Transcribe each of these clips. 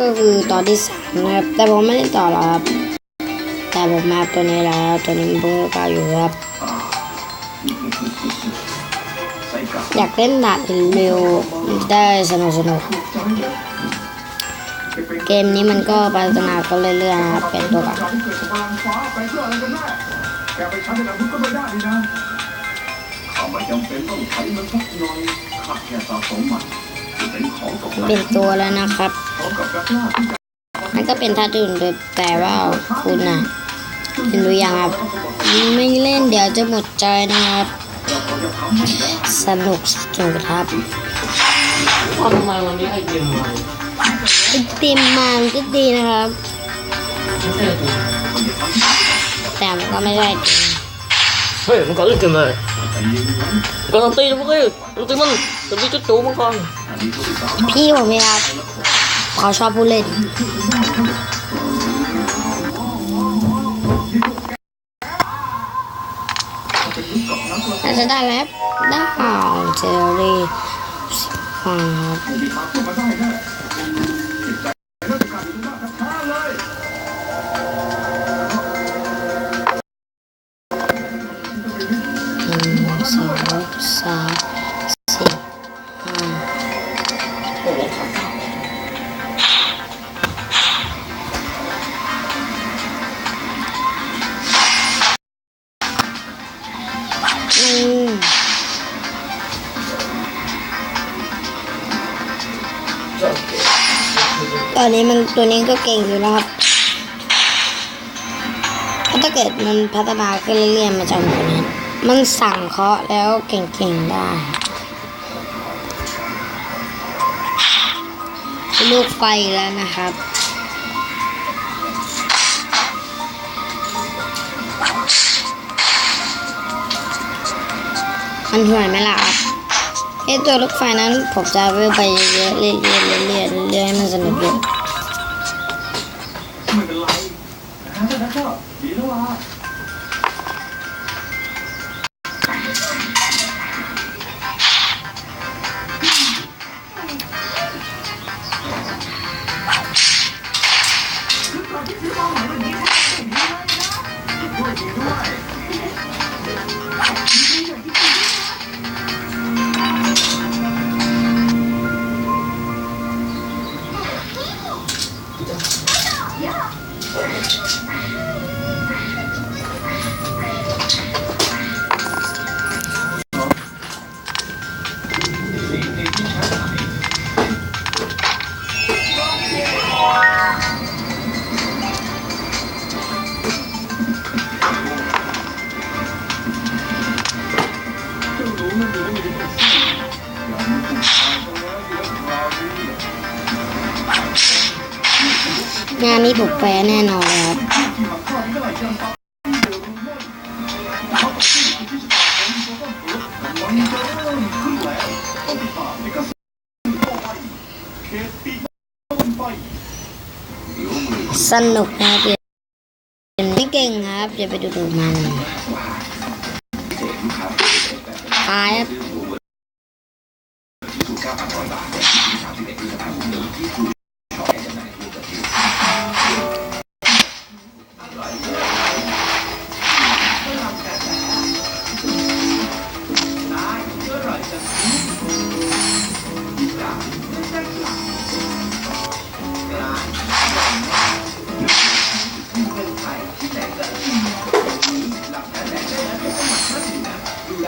ก็คือตอนที่สามนะครับ แต่ผมไม่ได้ต่อหรอกครับ แต่ผมมาตัวนี้แล้วตัวนี้มันเพิ่งเก้าอยู่ครับ อยากเล่นด่านเร็วๆได้สนุกสนุกๆเกมนี้มันก็พัฒนาก็เรื่อยๆนะครับเป็นตัวก่อนที่เกิดวางฟ้าไปเพื่ออะไรกันแน่แกไปใช้ในอาวุธก็ไม่ได้นี่นะข้าไม่จำเป็นต้องใช้มันสักหน่อยข้าแค่สะสมมันที่เป็นของตกแต่งเป็นตัวแล้วนะครับพร้อ มกับนักล่าที่จะมันก็เป็นท่าตุนด้วยแต่ว่าคุณน่ะเห็นหรือยังครับ ไม่เล่นเดี๋ยวจะหมดใจนะครับเราพอจะทำให้ได้สนุกสุดครับว่าทำไมวันนี้ไอเกมมาไอติมมามันก็ดีนะครับไม่ใช่กูแต่มันก็ไม่ได้จริงเฮ้ยมันก่อนเล่นเกมเลยก่อนตีมันเลยตีมันจะมีจุดจูมันก่อนพี่ผมเองครับ เขาชอบผู้เล่นอาจจะได้ไหมได้เจอรี่าครับมีทางเจิตใจเริ่มการอยู่หน้าแท้ๆเลยหนึ่งสองสาม ตอนนี้มันตัวนี้ก็เก่งอยู่นะครับถ้าเกิดมันพัฒนาขึ้นเรื่อยๆมันจะเหมือนนี้มันสั่งเคาะแล้วเก่งๆได้ลูกไฟแล้วนะครับมันห่วยไหมล่ะครับ ไอตัวลูกไฟนั้นผมจะเวลไปเยอะๆเรื่อยๆเรื่อยเรื่อยเรื่อยให้มันสนุกเยอะไม่เป็นไรนะนะก็ดีแล้วล่ะ งานนี้ผมแพ้แน่นอนครับสนุกนะครับเป็นไม่เก่งครับอย่าไปดูดูมันตายครับ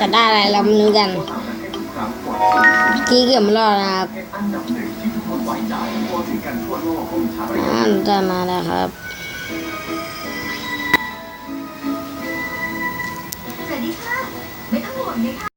จะได้อะไรเรามาดูกันกี้เกี่ยรอดนะครับอ่นจะมาแล้วครับสวัสดีค่ะ ไม่ต้องห่วงเลยค่ะ